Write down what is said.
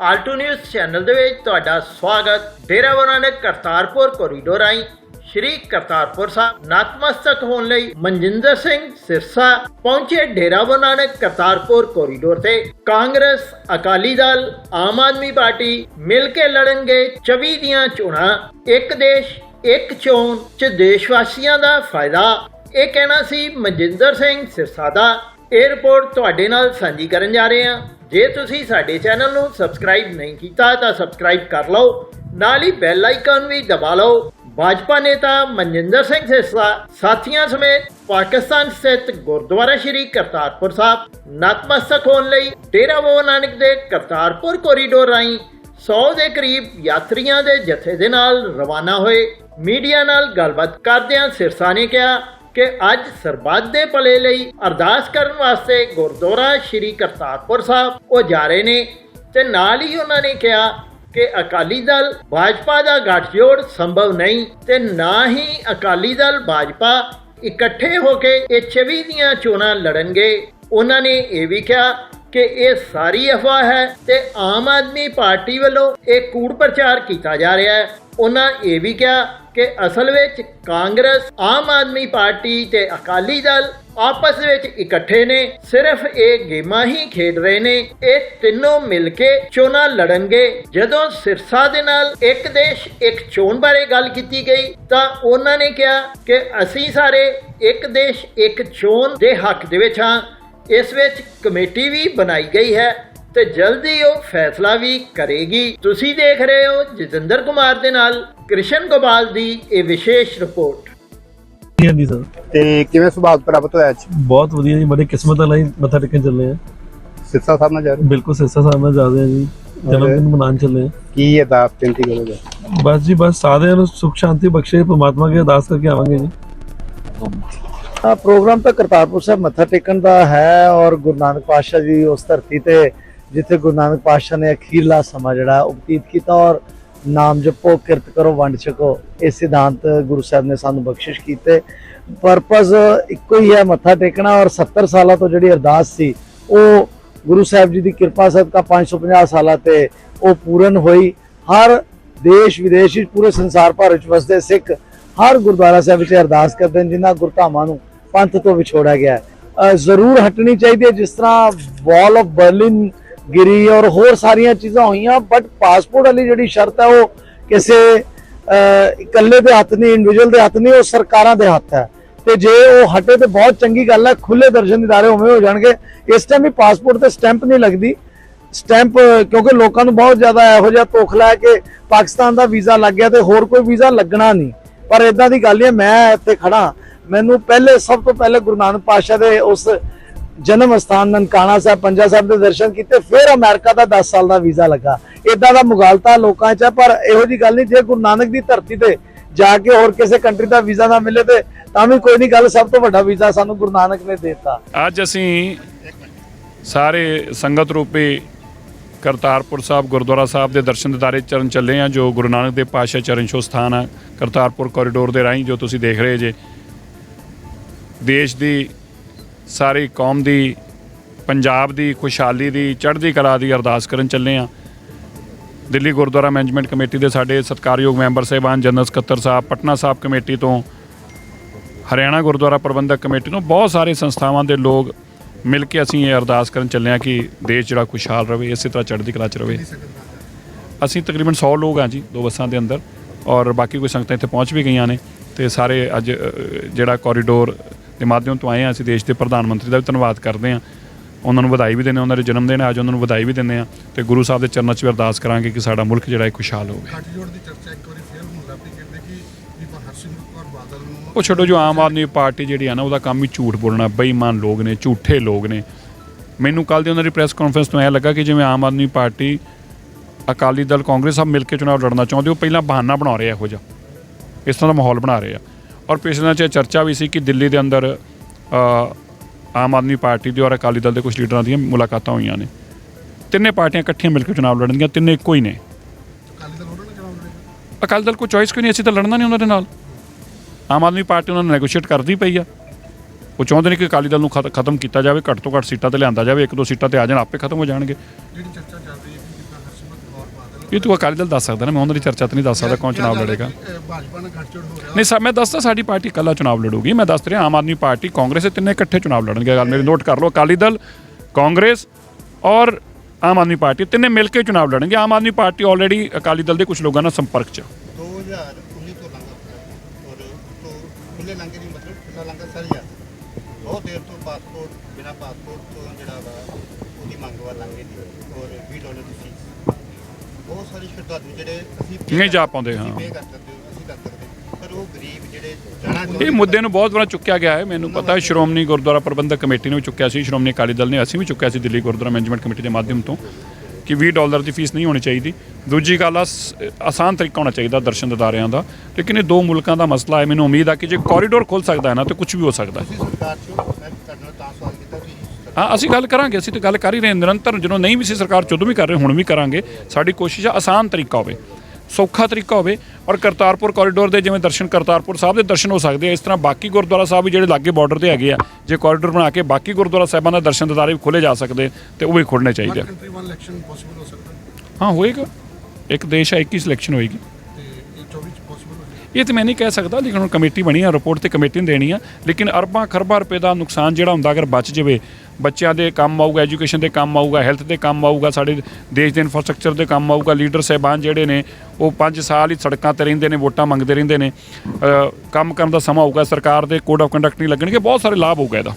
Alto news channel ਦੇ ਵਿੱਚ ਤੁਹਾਡਾ ਸਵਾਗਤ। ਡੇਰਾ ਬਾਬਾ ਕਰਤਾਰਪੁਰ ਕੋਰੀਡੋਰ ਆਈ ਸ਼੍ਰੀ ਕਰਤਾਰਪੁਰ ਸਾਹਿਬ ਨਤਮਸਤਕ ਹੋਣ ਲਈ ਮਨਜਿੰਦਰ ਸਿੰਘ ਸਿਰਸਾ ਪਹੁੰਚੇ ਡੇਰਾ ਬਾਬਾ ਕਰਤਾਰਪੁਰ ਕੋਰੀਡੋਰ ਤੇ। ਕਾਂਗਰਸ, ਅਕਾਲੀ ਦਲ, ਆਮ ਆਦਮੀ ਪਾਰਟੀ ਮਿਲ ਕੇ ਲੜਨਗੇ 24 ਦੀਆਂ ਚੋਣਾਂ। ਇੱਕ ਦੇਸ਼, ਇੱਕ ਚੋਣ ਚ ਦੇਸ਼ ਵਾਸੀਆਂ ਦਾ ਫਾਇਦਾ। ਇਹ ਕਹਿਣਾ ਸੀ ਮਨਜਿੰਦਰ ਸਿੰਘ ਸਿਰਸਾ ਦਾ। ਇਹ ਤੁਹਾਡੇ ਨਾਲ ਸਾਂਝੀ ਕਰਨ ਜਾ ਰਹੇ ਹਾਂ। ਜੇ ਤੁਸੀਂ ਸਾਡੇ ਚੈਨਲ ਨੂੰ ਸਬਸਕ੍ਰਾਈਬ ਨਹੀਂ ਕੀਤਾ ਤਾਂ ਸਬਸਕ੍ਰਾਈਬ ਕਰ ਲਓ, ਨਾਲ ਹੀ ਬੈਲ ਆਈਕਨ ਵੀ ਦਬਾ ਲਓ। ਭਾਜਪਾ ਨੇਤਾ ਮਨਜਿੰਦਰ ਸਿੰਘ ਸਿਰਸਾ ਸਾਥੀਆਂ ਸਮੇਤ ਪਾਕਿਸਤਾਨ ਸਥਿਤ ਗੁਰਦੁਆਰਾ ਸ਼੍ਰੀ ਕਰਤਾਰਪੁਰ ਸਾਹਿਬ, ਨਤਮਸਤਕ ਹੋਣ ਲਈ ਡੇਰਾ ਬਾਬਾ ਨਾਨਕ ਦੇ ਕਰਤਾਰਪੁਰ ਕੋਰੀਡੋਰ ਰਾਹੀਂ 100 ਦੇ ਕਰੀਬ ਯਾਤਰੀਆਂ ਦੇ ਜਥੇ ਦੇ ਨਾਲ ਰਵਾਨਾ ਹੋਏ। ਮੀਡੀਆ ਨਾਲ ਗੱਲਬਾਤ ਕਰਦਿਆਂ ਸਿਰਸਾ ਨੇ ਕਿਹਾ ਕਿ ਅੱਜ ਸਰਬੱਤ ਦੇ ਭਲੇ ਲਈ ਅਰਦਾਸ ਕਰਨ ਵਾਸਤੇ ਗੁਰਦੁਆਰਾ ਸ਼੍ਰੀ ਕਰਤਾਰਪੁਰ ਸਾਹਿਬ ਉਹ ਜਾ ਰਹੇ ਨੇ ਤੇ ਨਾਲ ਹੀ ਉਹਨਾਂ ਨੇ ਕਿਹਾ ਕਿ ਅਕਾਲੀ ਦਲ ਭਾਜਪਾ ਦਾ ਗੱਠਜੋੜ ਸੰਭਵ ਨਹੀਂ ਤੇ ਨਾ ਹੀ ਅਕਾਲੀ ਦਲ ਭਾਜਪਾ ਇਕੱਠੇ ਹੋ ਕੇ ਇਹ 24 ਦੀਆਂ ਚੋਣਾਂ ਲੜਨਗੇ। ਉਹਨਾਂ ਨੇ ਇਹ ਵੀ ਕਿਹਾ ਕਿ ਇਹ ਸਾਰੀ ਅਫਵਾਹ ਹੈ ਤੇ ਆਮ ਆਦਮੀ ਪਾਰਟੀ ਵੱਲੋਂ ਇਹ ਕੂੜ ਪ੍ਰਚਾਰ ਕੀਤਾ ਜਾ ਰਿਹਾ ਹੈ। ਉਹਨਾਂ ਇਹ ਵੀ ਕਿਹਾ ਕਿ ਅਸਲ ਵਿੱਚ ਕਾਂਗਰਸ ਆਮ ਆਦਮੀ ਪਾਰਟੀ ਤੇ ਅਕਾਲੀ ਦਲ ਆਪਸ ਵਿੱਚ ਇਕੱਠੇ ਨੇ, ਸਿਰਫ ਇਹ ਗੇਮਾਂ ਹੀ ਖੇਡ ਰਹੇ ਨੇ, ਇਹ ਤਿੰਨੋਂ ਮਿਲ ਕੇ ਚੋਣਾਂ ਲੜਨਗੇ। ਜਦੋਂ ਸਿਰਸਾ ਦੇ ਨਾਲ ਇੱਕ ਦੇਸ਼ ਇੱਕ ਚੋਣ ਬਾਰੇ ਗੱਲ ਕੀਤੀ ਗਈ, ਤਾਂ ਉਹਨਾਂ ਨੇ ਕਿਹਾ ਕਿ ਅਸੀਂ ਸਾਰੇ ਇੱਕ ਦੇਸ਼ ਇੱਕ ਚੋਣ ਦੇ ਹੱਕ ਦੇ ਵਿੱਚ ਹਾਂ। ਇਸ ਵਿੱਚ ਕਮੇਟੀ ਵੀ ਬਣਾਈ ਗਈ ਹੈ। ਤੇ ਜਲਦੀ ਉਹ ਫੈਸਲਾ ਵੀ ਕਰੇਗੀ। ਤੁਸੀਂ ਦੇਖ ਰਹੇ ਹੋ ਜਤਿੰਦਰ ਕੁਮਾਰ ਦੇ ਨਾਲ ਕ੍ਰਿਸ਼ਨ ਗੋਪਾਲ ਦੀ ਇਹ ਵਿਸ਼ੇਸ਼ ਰਿਪੋਰਟ। ਹਾਂਜੀ ਸਰ। ਤੇ ਕਿਵੇਂ ਸੁਭਾਗ ਪ੍ਰਾਪਤ ਹੋਇਆ ਅੱਜ? ਬਹੁਤ ਵਧੀਆ ਜੀ ਬੜੀ ਕਿਸਮਤ ਵਾਲਾ ਹੀ ਮੱਥਾ ਟੇਕਣ ਚੱਲੇ ਆ। ਸਿਰਸਾ ਸਾਹਿਬ ਨਾਲ ਜਾ ਰਹੇ? ਬਿਲਕੁਲ ਸਿਰਸਾ ਸਾਹਿਬ ਨਾਲ ਜਾ ਰਹੇ ਆ ਜੀ। ਜਨਮ ਦਿਨ ਮਨਾਉਣ ਚੱਲੇ ਆ। ਕੀ ਅਰਦਾਸ ਬੇਨਤੀ ਕਰੋਗੇ ਬਸ ਜੀ ਬਸ ਸਾਰਿਆਂ ਨੂੰ ਸੁਖ ਸ਼ਾਂਤੀ ਬਖਸ਼ੇ ਪ੍ਰਮਾਤਮਾ ਕੀ ਅਰਦਾਸ ਕਰਕੇ ਆਵਾਂਗੇ ਜੀ। ਆ ਪ੍ਰੋਗਰਾਮ ਤਾਂ ਕਰਤਾਰਪੁਰ ਸਾਹਿਬ ਮੱਥਾ ਟੇਕਣ ਦਾ ਹੈ ਔਰ ਗੁਰੂ ਨਾਨਕ ਪਾਤਸ਼ਾਹ ਜੀ ਉਸ ਧਰਤੀ ਤੇ ਜਿੱਥੇ ਗੁਰੂ ਨਾਨਕ ਪਾਤਸ਼ਾਹ ਨੇ ਅਖੀਰਲਾ ਸਮਾਂ ਜਿਹੜਾ ਉਹ ਬਤੀਤ ਕੀਤਾ ਔਰ ਨਾਮ ਜਪੋ, ਕਿਰਤ ਕਰੋ, ਵੰਡ ਛਕੋ, ਇਹ ਸਿਧਾਂਤ ਗੁਰੂ ਸਾਹਿਬ ਨੇ ਸਾਨੂੰ ਬਖਸ਼ਿਸ਼ ਕੀਤੇ। ਪਰਪਸ ਇੱਕੋ ਹੀ ਹੈ, ਮੱਥਾ ਟੇਕਣਾ ਔਰ 70 ਸਾਲਾਂ ਤੋਂ ਜਿਹੜੀ ਅਰਦਾਸ ਸੀ, ਉਹ ਗੁਰੂ ਸਾਹਿਬ ਜੀ ਦੀ ਕਿਰਪਾ ਸਦਕਾ 550 ਸਾਲਾਂ ਤੇ ਉਹ ਪੂਰਨ ਹੋਈ। ਹਰ ਦੇਸ਼ ਵਿਦੇਸ਼ ਵਿੱਚ, ਪੂਰੇ ਸੰਸਾਰ ਭਰ ਵਿੱਚ ਵਸਦੇ ਸਿੱਖ ਹਰ ਗੁਰਦੁਆਰਾ ਸਾਹਿਬ ਵਿੱਚ ਅਰਦਾਸ ਕਰਦੇ ਨੇ ਜਿਨ੍ਹਾਂ ਗੁਰਧਾਮਾਂ ਨੂੰ ਪੰਥ ਤੋਂ ਵਿਛੋੜਿਆ ਗਿਆ ਜ਼ਰੂਰ ਹਟਣੀ ਚਾਹੀਦੀ ਹੈ, ਜਿਸ ਤਰ੍ਹਾਂ ਵਾਲ ਆਫ ਬਰਲਿਨ ਗਿਰੀ ਔਰ ਹੋਰ ਸਾਰੀਆਂ ਚੀਜ਼ਾਂ ਹੋਈਆਂ ਬਟ ਪਾਸਪੋਰਟ ਵਾਲੀ ਜਿਹੜੀ ਸ਼ਰਤ ਹੈ ਉਹ ਕਿਸੇ ਇਕੱਲੇ ਦੇ ਹੱਥ ਨਹੀਂ ਇੰਡੀਵਿਜੂਅਲ ਦੇ ਹੱਥ ਨਹੀਂ, ਉਹ ਸਰਕਾਰਾਂ ਦੇ ਹੱਥ ਹੈ। ਤੇ ਜੇ ਉਹ ਹਟੇ ਤੇ ਬਹੁਤ ਚੰਗੀ ਗੱਲ ਹੈ ਖੁੱਲੇ ਦਰਸ਼ਨ ਦਿਦਾਰੇ ਉਵੇਂ ਹੋ ਜਾਣਗੇ। ਇਸ ਟਾਈਮ ਵੀ ਪਾਸਪੋਰਟ ਤੇ ਸਟੈਂਪ ਨਹੀਂ ਲੱਗਦੀ। ਸਟੈਂਪ ਕਿਉਂਕਿ ਲੋਕਾਂ ਨੂੰ ਬਹੁਤ ਜ਼ਿਆਦਾ ਇਹੋ ਜਿਹਾ ਤੋਖਲਾ ਹੈ ਕਿ ਪਾਕਿਸਤਾਨ ਦਾ ਵੀਜ਼ਾ ਲੱਗ ਗਿਆ ਤੇ ਹੋਰ ਕੋਈ ਵੀਜ਼ਾ ਲੱਗਣਾ ਨਹੀਂ। ਪਰ ਇਦਾਂ ਦੀ ਗੱਲ ਨਹੀਂ ਹੈ ਮੈਂ ਇੱਥੇ ਖੜਾ ਮੈਨੂੰ ਪਹਿਲੇ, ਸਭ ਤੋਂ ਪਹਿਲੇ ਗੁਰੂ ਨਾਨਕ ਪਾਤਸ਼ਾਹ ਦੇ ਉਸ ਜਨਮ ਅਸਥਾਨ ਨਨਕਾਣਾ ਸਾਹਿਬ, ਪੰਜਾ ਸਾਹਿਬ ਦੇ ਦਰਸ਼ਨ ਕੀਤੇ, ਫਿਰ ਅਮਰੀਕਾ ਦਾ 10 ਸਾਲ ਦਾ ਵੀਜ਼ਾ ਲੱਗਾ। ਇਦਾਂ ਦਾ ਮੁਗਾਲਤਾ ਲੋਕਾਂ 'ਚ ਪਰ ਇਹੋ ਜੀ ਗੱਲ ਨਹੀਂ, ਜੇ ਗੁਰੂ ਨਾਨਕ ਦੀ ਧਰਤੀ ਤੇ ਜਾ ਕੇ ਹੋਰ ਕਿਸੇ ਕੰਟਰੀ ਦਾ ਵੀਜ਼ਾ ਨਾ ਮਿਲੇ ਤੇ ਤਾਂ ਵੀ ਕੋਈ ਨਹੀਂ ਗੱਲ ਸਭ ਤੋਂ ਵੱਡਾ ਵੀਜ਼ਾ ਸਾਨੂੰ ਗੁਰੂ ਨਾਨਕ ਨੇ ਦੇ ਦਿੱਤਾ। ਅੱਜ ਅਸੀਂ ਸਾਰੇ ਸੰਗਤ ਰੂਪੀ ਕਰਤਾਰਪੁਰ ਸਾਹਿਬ, ਗੁਰਦੁਆਰਾ ਸਾਹਿਬ ਦੇ ਦਰਸ਼ਨ ਦਿਦਾਰੇ ਚਰਨ ਚੱਲੇ ਆ ਜੋ ਗੁਰੂ ਨਾਨਕ ਦੇਵ ਪਾਤਸ਼ਾਹ ਚਰਨ ਛੋਹ ਸਥਾਨ ਆ, ਕਰਤਾਰਪੁਰ ਕੋਰੀਡੋਰ ਦੇ ਰਾਹੀਂ ਜੋ ਤੁਸੀਂ ਦੇਖ ਰਹੇ ਜੇ। ਦੇਸ਼ ਦੀ ਸਾਰੀ ਕੌਮ ਦੀ, ਪੰਜਾਬ ਦੀ, ਖੁਸ਼ਹਾਲੀ ਦੀ, ਚੜ੍ਹਦੀ ਕਲਾ ਦੀ ਅਰਦਾਸ ਕਰਨ ਚੱਲੇ ਆ ਦਿੱਲੀ ਗੁਰਦੁਆਰਾ ਮੈਨੇਜਮੈਂਟ ਕਮੇਟੀ ਦੇ ਸਾਡੇ ਸਤਿਕਾਰਯੋਗ ਮੈਂਬਰ ਸਾਹਿਬਾਨ ਜਨਰਲ ਸਕੱਤਰ ਸਾਹਿਬ, ਪਟਨਾ ਸਾਹਿਬ ਕਮੇਟੀ ਤੋਂ, ਹਰਿਆਣਾ ਗੁਰਦੁਆਰਾ ਪ੍ਰਬੰਧਕ ਕਮੇਟੀ ਨੂੰ ਬਹੁਤ ਸਾਰੇ ਸੰਸਥਾਵਾਂ ਦੇ ਲੋਕ ਮਿਲ ਕੇ ਅਸੀਂ ਇਹ ਅਰਦਾਸ ਕਰਨ ਚੱਲੇ ਹਾਂ ਕਿ ਦੇਸ਼ ਜਿਹੜਾ ਖੁਸ਼ਹਾਲ ਰਹੇ ਇਸੇ ਤਰ੍ਹਾਂ ਚੜ੍ਹਦੀ ਕਲਾ ਚ ਰਹੇ ਅਸੀਂ ਤਕਰੀਬਨ 100 ਲੋਕ ਹਾਂ ਜੀ ਦੋ ਬੱਸਾਂ ਦੇ ਅੰਦਰ ਔਰ ਬਾਕੀ ਕੋਈ ਸੰਗਤਾਂ ਇੱਥੇ ਪਹੁੰਚ ਵੀ ਗਈਆਂ ਨੇ ਤੇ ਸਾਰੇ ਅੱਜ ਜਿਹੜਾ ਕੋਰੀਡੋਰ ਦੇ ਮਾਧਿਅਮ ਤੋਂ ਆਏ ਹਾਂ ਅਸੀਂ ਦੇਸ਼ ਦੇ ਪ੍ਰਧਾਨ ਮੰਤਰੀ ਦਾ ਵੀ ਧੰਨਵਾਦ ਕਰਦੇ ਹਾਂ। ਉਹਨਾਂ ਨੂੰ ਵਧਾਈ ਵੀ ਦਿੰਦੇ ਹਾਂ ਉਹਨਾਂ ਦੇ ਜਨਮ ਦਿਨ ਹੈ ਅੱਜ ਉਹਨਾਂ ਨੂੰ ਵਧਾਈ ਵੀ ਦਿੰਦੇ ਹਾਂ ਤੇ ਗੁਰੂ ਸਾਹਿਬ ਦੇ ਚਰਨਾਂ 'ਚ ਵੀ ਅਰਦਾਸ ਕਰਾਂਗੇ ਕਿ ਸਾਡਾ ਮੁਲਕ ਜਿਹੜਾ ਹੈ ਖੁਸ਼ਹਾਲ ਹੋਵੇ। ਗੱਠਜੋੜ ਦੀ ਚਰਚਾ ਇੱਕ ਵਾਰੀ ਫੇਰ ਹੋਣ ਲੱਗ ਪਈ ਕਹਿੰਦੇ ਕਿ ਬੀਬਾ ਹਰਸਿਮਰਤ ਕੌਰ ਬਾਦਲ ਨੂੰ ਉਹ ਛੱਡੋ ਜੋ ਆਮ ਆਦਮੀ ਪਾਰਟੀ ਜਿਹੜੀ ਆ ਨਾ ਉਹਦਾ ਕੰਮ ਹੀ ਝੂਠ ਬੋਲਣਾ ਬੇਈਮਾਨ ਲੋਕ ਨੇ ਝੂਠੇ ਲੋਕ ਨੇ। ਮੈਨੂੰ ਕੱਲ ਦੀ ਉਹਨਾਂ ਦੀ ਪ੍ਰੈਸ ਕਾਨਫਰੰਸ ਤੋਂ ਐ ਲੱਗਾ ਕਿ ਜਿਵੇਂ ਆਮ ਆਦਮੀ ਪਾਰਟੀ ਅਕਾਲੀ ਦਲ ਕਾਂਗਰਸ ਸਭ ਮਿਲ ਕੇ ਚੁਣਾਵ ਲੜਨਾ ਚਾਹੁੰਦੇ ਉਹ ਪਹਿਲਾਂ ਬਹਾਨਾ ਬਣਾ ਰਹੇ ਆ ਇਹੋ ਜਿਹਾ। ਇਸ ਤਰ੍ਹਾਂ ਦਾ ਮਾਹੌਲ ਬਣਾ ਰਹੇ ਆ। ਔਰ ਪਿਛਲੇ ਦਿਨਾਂ 'ਚ ਚਰਚਾ ਵੀ ਸੀ ਕਿ ਦਿੱਲੀ ਦੇ ਅੰਦਰ ਆਮ ਆਦਮੀ ਪਾਰਟੀ ਦੇ ਔਰ ਅਕਾਲੀ ਦਲ ਦੇ ਕੁਝ ਲੀਡਰਾਂ ਦੀਆਂ ਮੁਲਾਕਾਤਾਂ ਹੋਈਆਂ ਨੇ। ਤਿੰਨੇ ਪਾਰਟੀਆਂ ਇਕੱਠੀਆਂ ਮਿਲ ਕੇ ਚੁਣਾਵ ਲੜਨਗੀਆਂ ਤਿੰਨੇ ਇੱਕੋ ਹੀ ਨੇ। ਅਕਾਲੀ ਦਲ ਉਹਨਾਂ ਨੂੰ ਚਲਾਉਣ ਲੜੇਗਾ ਅਕਾਲੀ ਦਲ ਕੋਈ ਚੋਇਸ ਕੋਈ ਨਹੀਂ ਅਸੀਂ ਤਾਂ ਲੜਨਾ ਨਹੀਂ ਉਹਨਾਂ ਦੇ ਨਾਲ। ਆਮ ਆਦਮੀ ਪਾਰਟੀ ਉਹਨਾਂ ਨਾਲ ਨੈਗੋਸ਼ੀਏਟ ਕਰਦੀ ਪਈ ਆ। ਉਹ ਚਾਹੁੰਦੇ ਨੇ ਕਿ ਅਕਾਲੀ ਦਲ ਨੂੰ ਖਤ- ਖਤਮ ਕੀਤਾ ਜਾਵੇ ਘੱਟ ਤੋਂ ਘੱਟ ਸੀਟਾਂ ਤੇ ਲਿਆਂਦਾ ਜਾਵੇ ਇੱਕ ਦੋ ਸੀਟਾਂ ਤੇ ਆ ਜਾਣ ਆਪੇ ਖਤਮ ਹੋ ਜਾਣਗੇ। ਜਿਹੜੀ ਚਰਚਾ ਇਹ ਤੂੰ ਅਕਾਲੀ ਦਲ ਦੱਸ ਸਕਦਾ ਨਾ ਮੈਂ ਉਹਨਾਂ ਦੀ ਚਰਚਾ ਤਾਂ ਨਹੀਂ ਦੱਸ ਸਕਦਾ ਕੌਣ ਚੁਣਾਵ ਲੜੇਗਾ। ਅਹ ਭਾਜਪਾ ਨਾਲ ਗੱਠਜੋੜ ਹੋ ਰਿਹਾ। ਨਹੀਂ ਸਰ ਮੈਂ ਦੱਸਦਾ ਸਾਡੀ ਪਾਰਟੀ ਇਕੱਲਾ ਚੁਣਾਵ ਲੜੂਗੀ। ਮੈਂ ਦੱਸ ਰਿਹਾ ਆਮ ਆਦਮੀ ਪਾਰਟੀ ਕਾਂਗਰਸ ਇਹ ਤਿੰਨੇ ਇਕੱਠੇ ਚੁਣਾਵ ਲੜਨਗੇ। ਗੱਲ ਮੇਰੀ ਨੋਟ ਕਰ ਲਓ ਅਕਾਲੀ ਦਲ ਕਾਂਗਰਸ ਔਰ ਆਮ ਆਦਮੀ ਪਾਰਟੀ ਤਿੰਨੇ ਮਿਲ ਕੇ ਚੁਣਾਵ ਲੜਨਗੇ। ਆਮ ਆਦਮੀ ਪਾਰਟੀ ਆਲਰੇਡੀ ਅਕਾਲੀ ਦਲ ਦੇ ਕੁਝ ਲੋਕਾਂ ਨਾਲ ਸੰਪਰਕ 'ਚ ਹੈ। 2019 ਤੋਂ ਲੰਗਾ ਔਰ ਤੋਂ ਖੁੱਲੇ ਲੰਗੇ ਨਹੀਂ ਮਤਲਬ ਖੁੱਲਾ ਲੰਗਾ ਸਰ ਜਾ ਬਹੁਤ ਦੇਰ ਤੋਂ ਪਾਸਪੋਰਟ ਬਿਨਾ ਪਾਸਪੋਰਟ ਤੋਂ ਜਿਹੜਾ ਵਾ ਉਹਦੀ ਮੰਗ ਵਾ ਲੰਗੇ ਦੀ ਔਰ 20 ਡਾਲਰ ਦੀ ਬਹੁਤ ਸਾਰੇ ਸ਼ਰਧਾਲੂ ਜਿਹੜੇ ਅਸੀਂ pay ਨਹੀਂ ਜਾ ਪਾਉਂਦੇ, ਅਸੀਂ ਹਾਂ। pay ਕਰ ਸਕਦੇ ਹੋ, ਅਸੀਂ ਕਰ ਸਕਦੇ। ਹਾਂ। ਪਰ ਉਹ ਗਰੀਬ ਜਿਹੜੇ ਜਾਣਾ ਚਾਹੁੰਦੇ ਇਹ ਮੁੱਦੇ ਨੂੰ ਬਹੁਤ ਵਾਰ ਚੁੱਕਿਆ ਗਿਆ ਹੈ। ਮੈਨੂੰ ਪਤਾ ਹੈ ਸ਼੍ਰੋਮਣੀ ਗੁਰਦੁਆਰਾ ਪ੍ਰਬੰਧਕ ਕਮੇਟੀ ਨੇ ਵੀ ਚੁੱਕਿਆ ਸੀ। ਸ਼੍ਰੋਮਣੀ ਅਕਾਲੀ ਦਲ ਨੇ ਅਸੀਂ ਵੀ ਚੁੱਕਿਆ ਸੀ ਦਿੱਲੀ ਗੁਰਦੁਆਰਾ ਮੈਨੇਜਮੈਂਟ ਕਮੇਟੀ ਦੇ ਮਾਧਿਅਮ ਤੋਂ ਕਿ 20 ਡਾਲਰ ਦੀ ਫੀਸ ਨਹੀਂ ਹੋਣੀ ਚਾਹੀਦੀ। ਦੂਜੀ ਗੱਲ ਆ ਸ- ਆਸਾਨ ਤਰੀਕਾ ਹੋਣਾ ਚਾਹੀਦਾ ਦਰਸ਼ਨ ਦਿਦਾਰਿਆਂ ਦਾ। ਲੇਕਿਨ ਇਹ ਦੋ ਮੁਲਕਾਂ ਦਾ ਮਸਲਾ ਹੈ। ਮੈਨੂੰ ਉਮੀਦ ਆ ਕਿ ਜੇ ਕੋਰੀਡੋਰ ਖੁੱਲ ਸਕਦਾ ਹੈ ਨਾ ਤੇ ਕੁਝ ਵੀ ਹੋ ਸਕਦਾ ਹੈ। ਤੁਸੀਂ ਸਰਕਾਰ ਚੋਂ ਮੈਂ ਤੁਹਾਡੇ ਨਾਲ ਤਾਂ ਸਵਾਲ ਕੀਤਾ ਸੀ ਹਾਂ ਅਸੀਂ ਗੱਲ ਕਰਾਂਗੇ ਅਸੀਂ ਤਾਂ ਗੱਲ ਕਰ ਹੀ ਰਹੇ ਨਿਰੰਤਰ ਜਦੋਂ ਨਹੀਂ ਵੀ ਸੀ ਸਰਕਾਰ ਜਦੋਂ ਵੀ ਕਰ ਰਹੇ ਹੁਣ ਵੀ ਕਰਾਂਗੇ। ਸਾਡੀ ਕੋਸ਼ਿਸ਼ ਆ ਆਸਾਨ ਤਰੀਕਾ ਹੋਵੇ ਸੌਖਾ ਤਰੀਕਾ ਹੋਵੇ ਔਰ ਕਰਤਾਰਪੁਰ ਕੋਰੀਡੋਰ ਦੇ ਜਿਵੇਂ ਦਰਸ਼ਨ ਕਰਤਾਰਪੁਰ ਸਾਹਿਬ ਦੇ ਦਰਸ਼ਨ ਹੋ ਸਕਦੇ ਆ ਇਸ ਤਰ੍ਹਾਂ ਬਾਕੀ ਗੁਰਦੁਆਰਾ ਸਾਹਿਬ ਵੀ ਜਿਹੜੇ ਲਾਗੇ ਬਾਰਡਰ ਤੇ ਹੈਗੇ ਆ ਜੇ ਕੋਰੀਡੋਰ ਬਣਾ ਕੇ ਬਾਕੀ ਗੁਰਦੁਆਰਾ ਸਾਹਿਬਾਂ ਦਾ ਦਰਸ਼ਨ ਦਿਦਾਰੇ ਵੀ ਖੋਲੇ ਜਾ ਸਕਦੇ ਤੇ ਉਹ ਵੀ ਖੁੱਲ੍ਹਣੇ ਚਾਹੀਦੇ ਆ। ਹੋ ਹੋਏਗਾ। ਇੱਕ ਦੇਸ਼ ਹੈ ਇੱਕ ਹੀ ਸਿਲੈਕਸ਼ਨ ਹੋਏਗੀ। ਤੇ ਇਹ 24 ਚ ਪੋਸੀਬਲ ਹੋ ਜਾਏ ਇਹ ਤਾਂ ਮੈਂ ਨਹੀਂ ਕਹਿ ਸਕਦਾ ਲੇਕਿਨ ਹੁਣ ਕਮੇਟੀ ਬਣੀ ਆ ਰਿਪੋਰਟ ਤੇ ਕਮੇਟੀ ਨੇ ਦੇਣੀ ਆ ਲੇਕਿਨ ਅਰਬਾਂ ਖਰਬਾਂ ਰੁਪਏ ਦਾ ਨੁਕਸਾਨ ਜਿਹੜਾ ਹੁੰਦਾ ਅਗਰ ਬਚ ਜਾਵੇ ਬੱਚਿਆਂ ਦੇ ਕੰਮ ਆਊਗਾ ਐਜੂਕੇਸ਼ਨ ਦੇ ਕੰਮ ਆਊਗਾ ਹੈਲਥ ਦੇ ਕੰਮ ਆਊਗਾ, ਸਾਡੇ ਦੇਸ਼ ਦੇ ਇਨਫਰਾਸਟ੍ਰਕਚਰ ਦੇ ਕੰਮ ਆਊਗਾ ਲੀਡਰ ਸਹਿਬਾਨ ਜਿਹੜੇ ਨੇ, ਉਹ 5 ਸਾਲ ਹੀ ਸੜਕਾਂ ਤੇ ਰਹਿੰਦੇ ਨੇ, ਵੋਟਾਂ ਮੰਗਦੇ ਰਹਿੰਦੇ ਨੇ। ਕੰਮ ਕਰਨ ਦਾ ਸਮਾਂ ਆਊਗਾ ਸਰਕਾਰ ਦੇ ਕੋਡ ਆਫ ਕੰਡਕਟ ਨਹੀਂ ਲੱਗਣਗੇ, ਬਹੁਤ ਸਾਰੇ ਲਾਭ ਹੋਊਗਾ ਇਹਦਾ।